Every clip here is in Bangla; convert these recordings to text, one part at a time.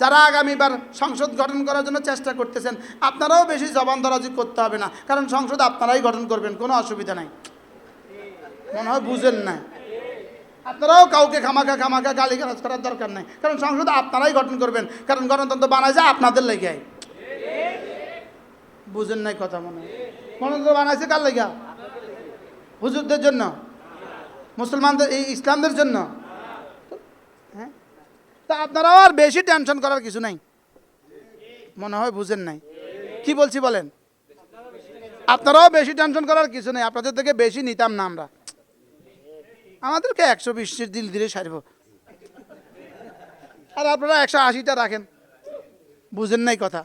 যারা আগামীবার সংসদ গঠন করার জন্য চেষ্টা করতেছেন, আপনারাও বেশি জবান দরাজি করতে হবে না। কারণ সংসদ আপনারাই গঠন করবেন, কোনো অসুবিধা নাই। মনে হয় বুঝেন না। আপনারাও কাউকে খামাখা খামাখা গালি গালাজ করার দরকার নাই। কারণ সংসদ আপনারাই গঠন করবেন। কারণ গণতন্ত্র বানাইছে আপনাদের লেগে। বুঝেন নাই কথা মনে হয়। গণতন্ত্র বানাইছে কার লেগা? হুজুরদের জন্য? মুসলমানদের, এই ইসলামদের জন্য? তা আপনারাও আর বেশি টেনশন করার কিছু নাই। মনে হয় বুঝেন নাই। কি বলছি বলেন? আপনারাও বেশি টেনশন করার কিছু নেই। আপনাদের থেকে বেশি নিতাম না আমরা। আমাদেরকে একশো বিশের দিল দিলে সারব। আর আপনারা একশো আশিটা রাখেন। বুঝেন নাই কথা।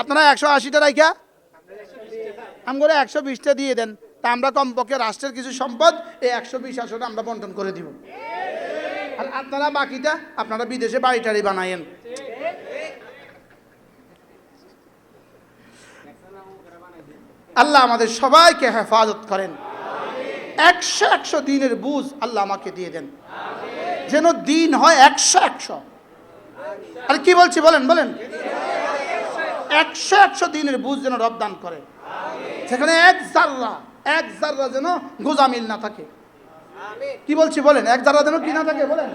আপনারা একশো আশিটা রাখিয়া রাখা করে একশো বিশটা দিয়ে দেন। তা আমরা কমপক্ষে রাষ্ট্রের কিছু সম্পদ এই একশো বিশ আসনে আমরা বন্টন করে দিব। আর আপনারা বাকিটা আপনারা বিদেশে বাড়ি টাড়ি বানায়েন। আল্লাহ আমাদের সবাইকে হেফাজত করেন। একশো একশো দিনের বুঝ আল্লাহ আমাকে দিয়ে দেন। যেন দিন হয় একশো একশো। আর কি বলছি বলেন বলেন? একশো একশো দিনের বুঝ যেন রবদান করে। সেখানে এক জাররা এক জাররা যেন গোজামিল না থাকে। কি বলছি বলেন? এক জাররা যেন কি না থাকে, বলেন।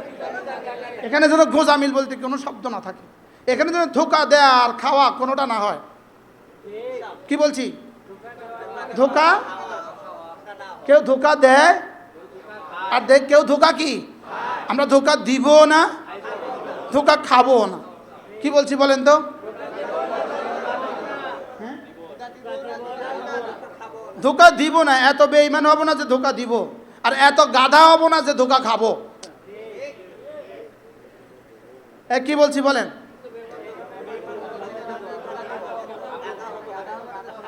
এখানে যেন গোজামিল বলতে কোনো শব্দ না থাকে। এখানে যেন ধোকা দেয়া আর খাওয়া কোনোটা না হয়। কি বলছি? ধোকা? কেউ ধোকা দেয়? আর দেখ, কেউ ধোকা কি? আমরা ধোকা দিব না, ধোকা খাব না। কি বলছি বলেন তো? হ্যাঁ? ধোকা দিব না, এত বেইমান হব না যে ধোকা দিব। আর এত গাধা হব না যে ধোকা খাব। কি বলছি বলেন?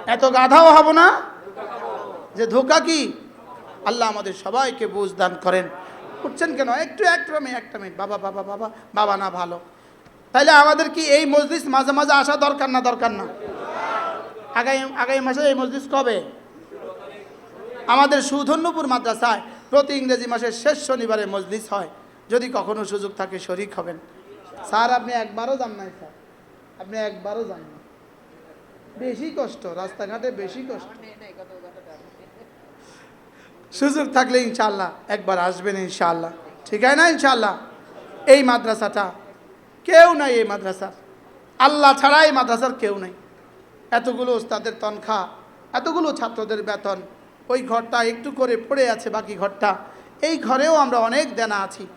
এত গাধাও হব না যে ধোকা কি? আল্লাহ আমাদের সবাইকে বুঝ দান করেন। উঠছেন কেন? একটু, একটা মিনিট একটা মিনিট। বাবা বাবা বাবা বাবা না ভালো। তাহলে আমাদের কি এই মসজিদ মাঝে মাঝে আসা দরকার না দরকার না? আগামী আগামী মাসে এই মসজিদ কবে? আমাদের সুধন্যপুর মাদ্রাসায় প্রতি ইংরেজি মাসের শেষ শনিবারে মসজিদ হয়। যদি কখনো সুযোগ থাকে, শরিক হবেন। স্যার, আপনি একবারও যান নাই, স্যার। আপনি একবারও যান না বেশি কষ্ট, রাস্তাঘাটে বেশি কষ্ট। সুযোগ থাকলে ইনশাল্লাহ একবার আসবেন ইনশাল্লাহ ঠিক আছে না ইনশাল্লাহ এই মাদ্রাসাটা কেউ নাই এই মাদ্রাসার। আল্লাহ ছাড়া এই মাদ্রাসার কেউ নেই। এতগুলো ওস্তাদের তনখা, এতগুলো ছাত্রদের বেতন ওই ঘরটা একটু করে পড়ে আছে বাকি ঘরটা। এই ঘরেও আমরা অনেক দেনা আছি।